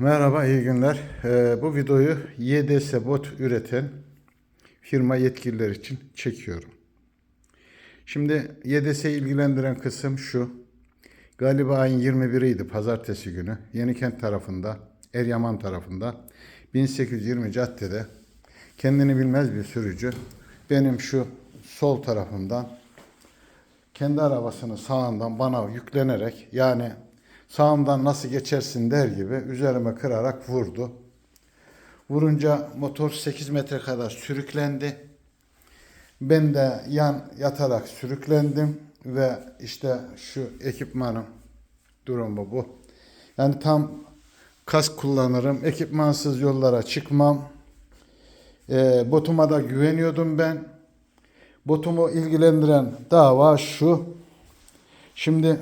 Merhaba, iyi günler. Ee, bu videoyu YDS bot üreten firma yetkililer için çekiyorum. Şimdi YDS'yi ilgilendiren kısım şu. Galiba ayın 21'iydi pazartesi günü. Yenikent tarafında, Eryaman tarafında 1820 caddede kendini bilmez bir sürücü benim şu sol tarafımdan kendi arabasının sağından bana yüklenerek yani sağımdan nasıl geçersin der gibi üzerime kırarak vurdu. Vurunca motor 8 metre kadar sürüklendi. Ben de yan yatarak sürüklendim ve işte şu ekipmanım durumu bu. Yani tam kask kullanırım. Ekipmansız yollara çıkmam. E, botuma da güveniyordum ben. Botumu ilgilendiren dava şu. Şimdi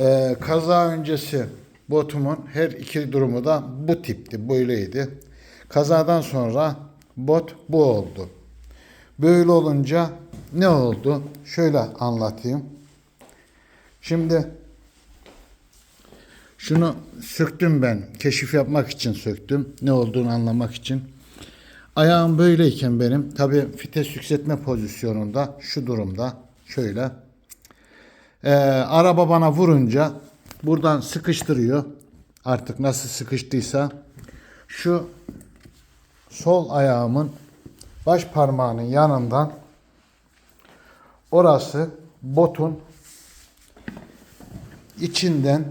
e, kaza öncesi botumun her iki durumu da bu tipti, böyleydi. Kazadan sonra bot bu oldu. Böyle olunca ne oldu? Şöyle anlatayım. Şimdi şunu söktüm ben. Keşif yapmak için söktüm. Ne olduğunu anlamak için. Ayağım böyleyken benim tabi vites yükseltme pozisyonunda şu durumda şöyle. Ee, araba bana vurunca buradan sıkıştırıyor. Artık nasıl sıkıştıysa şu sol ayağımın baş parmağının yanından orası botun içinden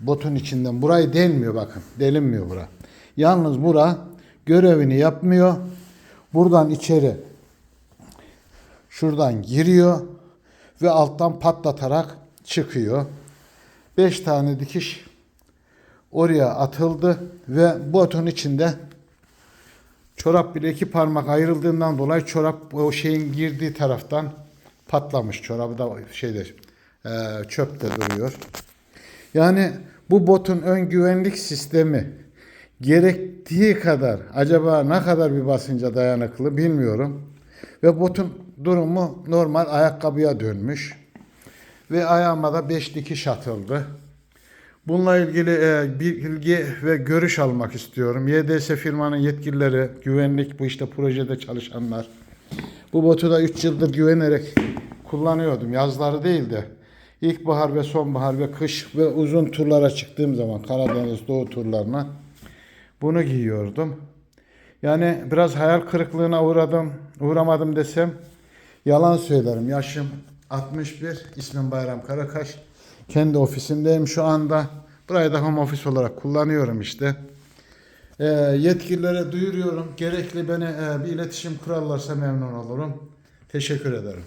botun içinden burayı delmiyor bakın. Delinmiyor bura. Yalnız bura görevini yapmıyor. Buradan içeri şuradan giriyor ve alttan patlatarak çıkıyor. 5 tane dikiş oraya atıldı ve botun içinde çorap bile iki parmak ayrıldığından dolayı çorap o şeyin girdiği taraftan patlamış. Çorabı da şeyde e, çöpte duruyor. Yani bu botun ön güvenlik sistemi gerektiği kadar acaba ne kadar bir basınca dayanıklı bilmiyorum. Ve botun durumu normal ayakkabıya dönmüş. Ve ayağıma da 5 dikiş atıldı. Bununla ilgili e, bilgi ve görüş almak istiyorum. YDS firmanın yetkilileri, güvenlik bu işte projede çalışanlar. Bu botu da 3 yıldır güvenerek kullanıyordum. Yazları değil de ilkbahar ve sonbahar ve kış ve uzun turlara çıktığım zaman Karadeniz Doğu turlarına bunu giyiyordum. Yani biraz hayal kırıklığına uğradım, uğramadım desem yalan söylerim. Yaşım 61, ismim Bayram Karakaş. Kendi ofisimdeyim şu anda. Burayı da home office olarak kullanıyorum işte. Ee, yetkililere duyuruyorum. Gerekli beni e, bir iletişim kurarlarsa memnun olurum. Teşekkür ederim.